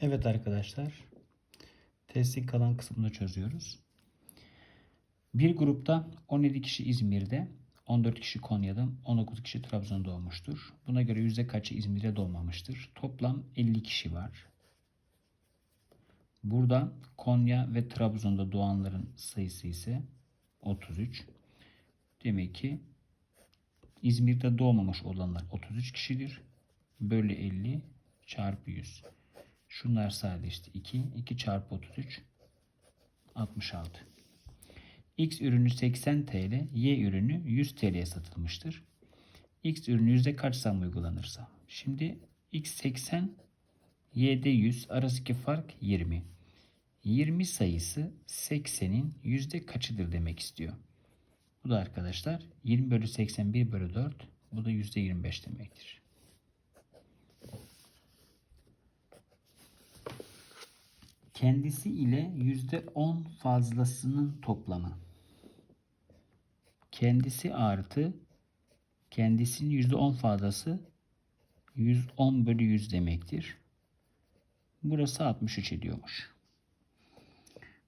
Evet arkadaşlar. Testin kalan kısmını çözüyoruz. Bir grupta 17 kişi İzmir'de, 14 kişi Konya'da, 19 kişi Trabzon'da doğmuştur. Buna göre yüzde kaçı İzmir'de doğmamıştır? Toplam 50 kişi var. Burada Konya ve Trabzon'da doğanların sayısı ise 33. Demek ki İzmir'de doğmamış olanlar 33 kişidir. Bölü 50 çarpı 100. Şunlar sadeleşti. 2. 2 çarpı 33 66. X ürünü 80 TL, Y ürünü 100 TL'ye satılmıştır. X ürünü yüzde kaç zam uygulanırsa. Şimdi X 80, Y'de 100 arasındaki fark 20. 20 sayısı 80'in yüzde kaçıdır demek istiyor. Bu da arkadaşlar 20 bölü 81 bölü 4. Bu da yüzde 25 demektir. Kendisi ile yüzde 10 fazlasının toplamı. Kendisi artı kendisinin yüzde 10 fazlası 110 bölü 100 demektir. Burası 63 ediyormuş.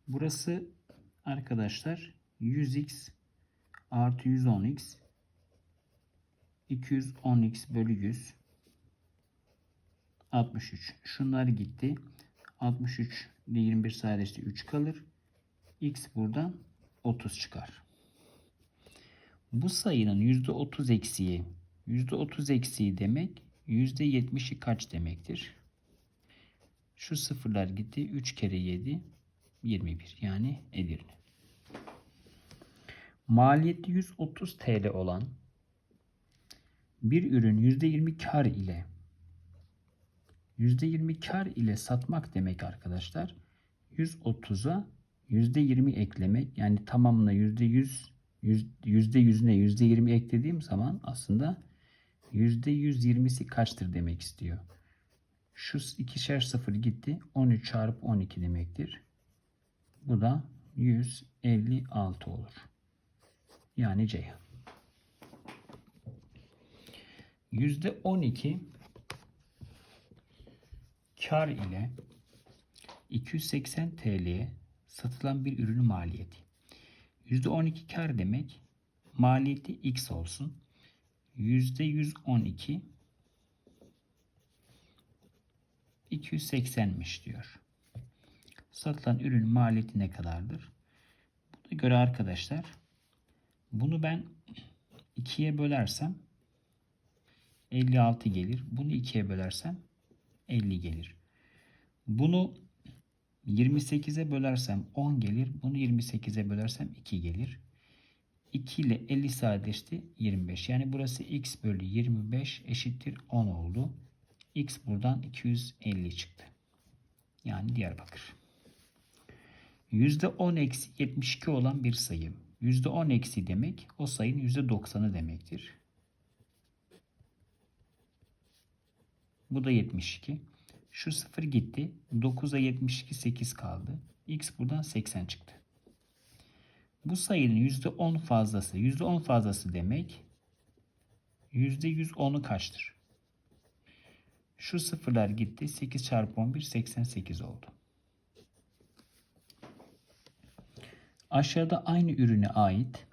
Burası arkadaşlar 100x artı 110x 210x bölü 100 63. Şunlar gitti. 63 ile 21 sadeleşti 3 kalır. X buradan 30 çıkar. Bu sayının %30 eksiği %30 eksiği demek %70'i kaç demektir? Şu sıfırlar gitti. 3 kere 7 21 yani Edirne. Maliyeti 130 TL olan bir ürün %20 kar ile %20 kar ile satmak demek arkadaşlar. 130'a %20 eklemek yani tamamına %100 %100'üne %20 eklediğim zaman aslında %120'si kaçtır demek istiyor. Şu ikişer sıfır gitti. 13 çarpı 12 demektir. Bu da 156 olur. Yani C. %12 kar ile 280 TL'ye satılan bir ürünün maliyeti. %12 kar demek maliyeti X olsun. %112 280'miş diyor. Satılan ürün maliyeti ne kadardır? Buna göre arkadaşlar bunu ben 2'ye bölersem 56 gelir. Bunu 2'ye bölersem 50 gelir. Bunu 28'e bölersem 10 gelir. Bunu 28'e bölersem 2 gelir. 2 ile 50 sadeleşti 25. Yani burası x bölü 25 eşittir 10 oldu. x buradan 250 çıktı. Yani Diyarbakır. %10 eksi 72 olan bir sayı. %10 eksi demek o sayının %90'ı demektir. Bu da 72. Şu 0 gitti. 9'a 72 8 kaldı. X buradan 80 çıktı. Bu sayının %10 fazlası. %10 fazlası demek %110'u kaçtır? Şu sıfırlar gitti. 8 çarpı 11 88 oldu. Aşağıda aynı ürüne ait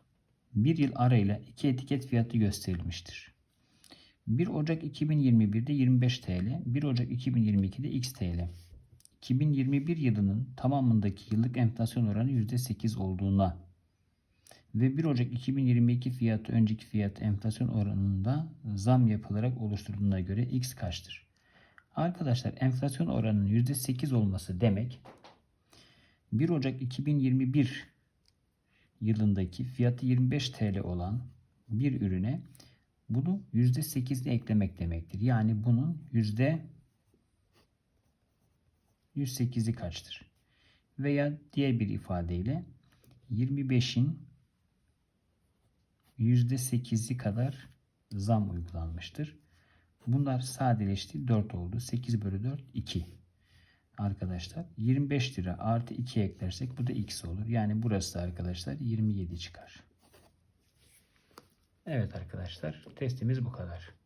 bir yıl arayla iki etiket fiyatı gösterilmiştir. 1 Ocak 2021'de 25 TL, 1 Ocak 2022'de X TL. 2021 yılının tamamındaki yıllık enflasyon oranı %8 olduğuna ve 1 Ocak 2022 fiyatı önceki fiyat enflasyon oranında zam yapılarak oluşturulduğuna göre X kaçtır? Arkadaşlar enflasyon oranının %8 olması demek 1 Ocak 2021 yılındaki fiyatı 25 TL olan bir ürüne bunu %8'le eklemek demektir. Yani bunun yüzde 108'i kaçtır? Veya diğer bir ifadeyle 25'in %8'i kadar zam uygulanmıştır. Bunlar sadeleşti 4 oldu. 8 bölü 4 2. Arkadaşlar 25 lira artı 2 eklersek bu da x olur. Yani burası da arkadaşlar 27 çıkar. Evet arkadaşlar testimiz bu kadar.